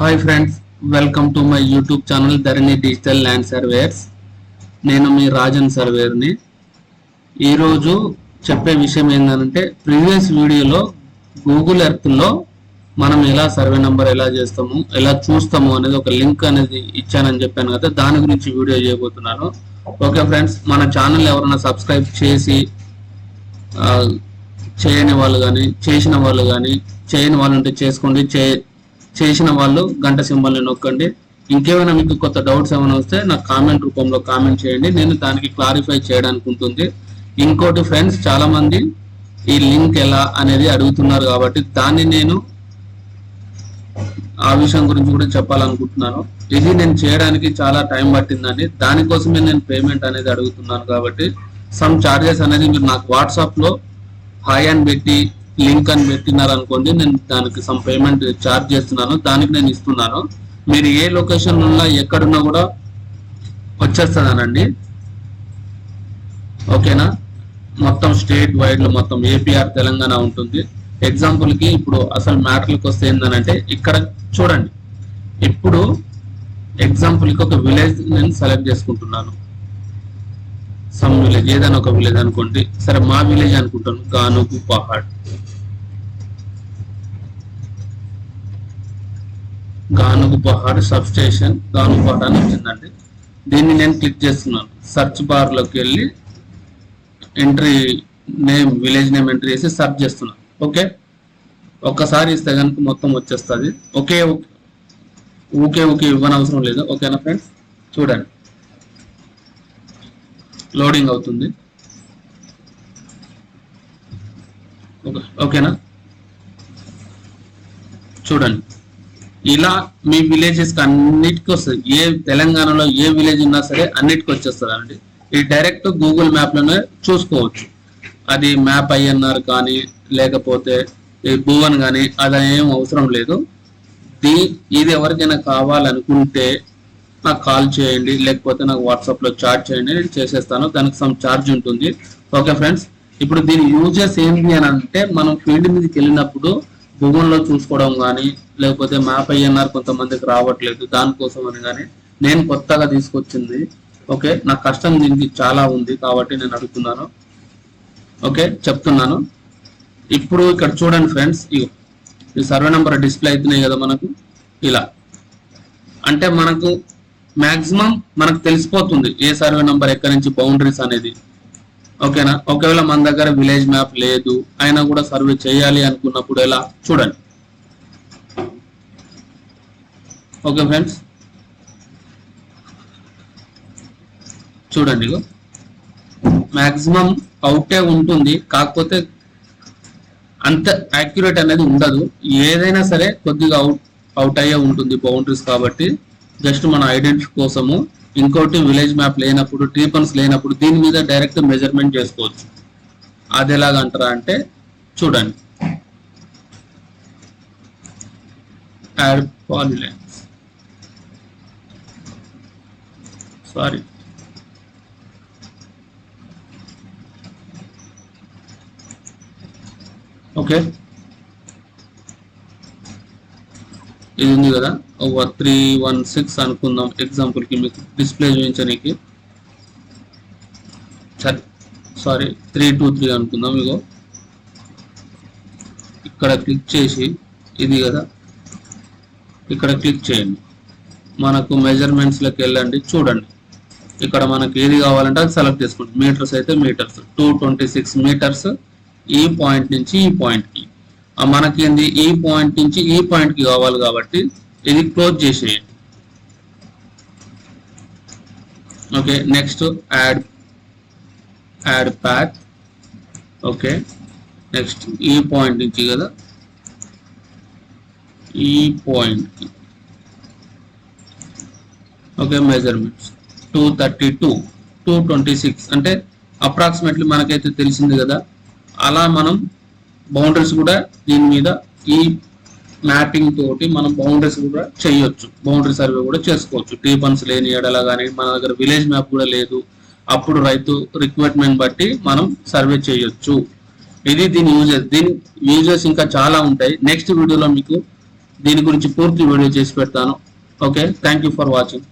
Hi friends welcome to my YouTube channel Dharani digital land surveyors నేను మీ రాజన్ సర్వేయర్ని ఈరోజు చెప్పే విషయం ఏంటంటే ప్రీవియస్ వీడియోలో గూగుల్ ఎర్త్లో మనం ఎలా సర్వే నెంబర్ ఎలా చేస్తాము ఎలా చూస్తాము అనేది ఒక లింక్ అనేది ఇచ్చానని చెప్పాను కదా దాని గురించి వీడియో చేయబోతున్నాను. ఓకే ఫ్రెండ్స్ మన ఛానల్ ఎవరైనా సబ్స్క్రైబ్ చేసి చేయని వాళ్ళు కానీ చేసిన వాళ్ళు కానీ చేయని వాళ్ళు ఉంటే చేసుకోండి చే చేసిన వాళ్ళు గంట సింబల్ని నొక్కండి. ఇంకేమైనా మీకు కొత్త డౌట్స్ ఏమైనా వస్తే నాకు కామెంట్ రూపంలో కామెంట్ చేయండి. నేను దానికి క్లారిఫై చేయడానికి ఉంటుంది. ఇంకోటి ఫ్రెండ్స్ చాలా మంది ఈ లింక్ ఎలా అనేది అడుగుతున్నారు కాబట్టి దాన్ని నేను ఆ విషయం గురించి కూడా చెప్పాలనుకుంటున్నాను. ఇది నేను చేయడానికి చాలా టైం పట్టిందండి. దానికోసమే నేను పేమెంట్ అనేది అడుగుతున్నాను కాబట్టి సమ్ చార్జెస్ అనేది మీరు నాకు వాట్సాప్లో హాయ్ అని పెట్టి లింక్ అని పెట్టినారు అనుకోండి నేను దానికి సమ్ పేమెంట్ చార్జ్ చేస్తున్నాను దానికి నేను ఇస్తున్నాను. మీరు ఏ లొకేషన్ ఉన్నా ఎక్కడున్నా కూడా వచ్చేస్తుందనండి. ఓకేనా? మొత్తం స్టేట్ వైడ్లో మొత్తం ఏపీఆర్ తెలంగాణ ఉంటుంది. ఎగ్జాంపుల్కి ఇప్పుడు అసలు మ్యాటర్లకు వస్తే ఏంటంటే ఇక్కడ చూడండి. ఇప్పుడు ఎగ్జాంపుల్కి ఒక విలేజ్ నేను సెలెక్ట్ చేసుకుంటున్నాను. సమ్ విలేజ్ ఏదైనా ఒక విలేజ్ అనుకోండి. సరే మా విలేజ్ అనుకుంటాను. గానుగు పహాడ్. గానుగు పహాడ్ సబ్ స్టేషన్ గానుగు పహాడ్ అని వచ్చిందండి. దీన్ని నేను క్లిక్ చేస్తున్నాను. సర్చ్ బార్లోకి వెళ్ళి entry name village name entry చేసి సర్చ్ చేస్తున్నాను. ఓకే? ఒక్కసారి ఇస్తే కనుక మొత్తం వచ్చేస్తుంది. ఓకే ఓకే ఓకే ఇవ్వనవసరం లేదు. ఓకేనా ఫ్రెండ్స్? చూడండి. లోడింగ్ అవుతుంది. ఓకే ఓకేనా? చూడండి. ఇలా మీ విలేజెస్కి అన్నిటికీ వస్తుంది. ఏ తెలంగాణలో ఏ విలేజ్ ఉన్నా సరే అన్నిటికీ వచ్చేస్తుంది అండి ఇది డైరెక్ట్ గూగుల్ మ్యాప్లోనే చూసుకోవచ్చు. అది మ్యాప్ ఐఎన్ఆర్ కానీ లేకపోతే ఈ భువన్ కానీ అది ఏం అవసరం లేదు. దీ ఇది ఎవరికైనా కావాలనుకుంటే నాకు కాల్ చేయండి లేకపోతే నాకు వాట్సాప్లో చార్జ్ చాట్ చేయండి నేను చేసేస్తాను. దానికి సమ్ ఛార్జ్ ఉంటుంది. ఓకే ఫ్రెండ్స్ ఇప్పుడు దీని యూజెస్ ఏంటి అని అంటే మనం ఫీల్డ్ మీదకి వెళ్ళినప్పుడు గూగుల్లో చూసుకోవడం కానీ లేకపోతే మ్యాప్ ఐఎన్ఆర్ కొంతమందికి రావట్లేదు దానికోసం అని కానీ నేను కొత్తగా తీసుకొచ్చింది. ఓకే నా కష్టం దీనికి చాలా ఉంది కాబట్టి నేను అడుగుతున్నాను. ఓకే చెప్తున్నాను. ఇప్పుడు ఇక్కడ చూడండి ఫ్రెండ్స్ ఈ సర్వే నెంబర్ డిస్ప్లే అవుతున్నాయి కదా మనకు ఇలా. అంటే మనకు మాక్సిమం మనకు తెలిసిపోతుంది ఏ సర్వే నెంబర్ ఎక్కడి నుంచి బౌండరీస్ అనేది. ఓకేనా? ఒకవేళ మన దగ్గర విలేజ్ మ్యాప్ లేదు అయినా కూడా సర్వే చేయాలి అనుకున్నప్పుడు ఎలా? చూడండి. ఓకే ఫ్రెండ్స్ చూడండి మ్యాక్సిమం మాక్సిమం అవుటే ఉంటుంది కాకపోతే అంత యాక్యురేట్ అనేది ఉండదు. ఏదైనా సరే కొద్దిగా అవుట్ అవుట్ అయ్యే ఉంటుంది బౌండరీస్ కాబట్టి జస్ట్ మన ఐడెంటిటీ కోసము ఇంకోటి విలేజ్ మ్యాప్ లేనప్పుడు ట్రీపన్స్ లేనప్పుడు దీని మీద డైరెక్ట్ మెజర్మెంట్ చేసుకోవచ్చు. అది ఎలాగంటారా అంటే చూడండి. యాడ్ పాలిలైన్స్ సారీ ఓకే ఇది ఉంది కదా ఒక త్రీ వన్ సిక్స్ అనుకుందాం ఎగ్జాంపుల్కి మీకు డిస్ప్లే చూపించడానికి. సారీ త్రీ టూ త్రీ అనుకుందాం ఇగో. ఇక్కడ క్లిక్ చేసి ఇది కదా? ఇక్కడ క్లిక్ చేయండి. మనకు మెజర్మెంట్స్లోకి వెళ్ళండి చూడండి. ఇక్కడ మనకి ఏది కావాలంటే అది సెలెక్ట్ చేసుకోండి. మీటర్స్ అయితే metres. Two twenty six metres ఈ పాయింట్ నుంచి ఈ పాయింట్కి. మనకి ఏంది? ఈ పాయింట్ నుంచి ఈ పాయింట్కి కావాలి కాబట్టి ఇది క్లోజ్ చేసేయండి. Okay next add add pack okay next ఈ పాయింట్ నుంచి కదా? ఈ point okay measurements two thirty two two twenty six అంటే అప్రాక్సిమేట్లీ మనకైతే తెలిసింది కదా? అలా మనం బౌండరీస్ కూడా దీని మీద ఈ మ్యాపింగ్ తోటి మనం బౌండరీస్ కూడా చేయొచ్చు. బౌండరీ సర్వే కూడా చేసుకోవచ్చు. టీపన్స్ లేని ఎడల కానీ మన దగ్గర విలేజ్ మ్యాప్ కూడా లేదు. అప్పుడు రైతు రిక్వైర్మెంట్ బట్టి మనం సర్వే చేయొచ్చు. ఇది దీని యూజెస్ దీని యూజెస్ ఇంకా చాలా ఉంటాయి. నెక్స్ట్ వీడియోలో మీకు దీని గురించి పూర్తి వీడియో చేసి పెడతాను. Okay thank you for watching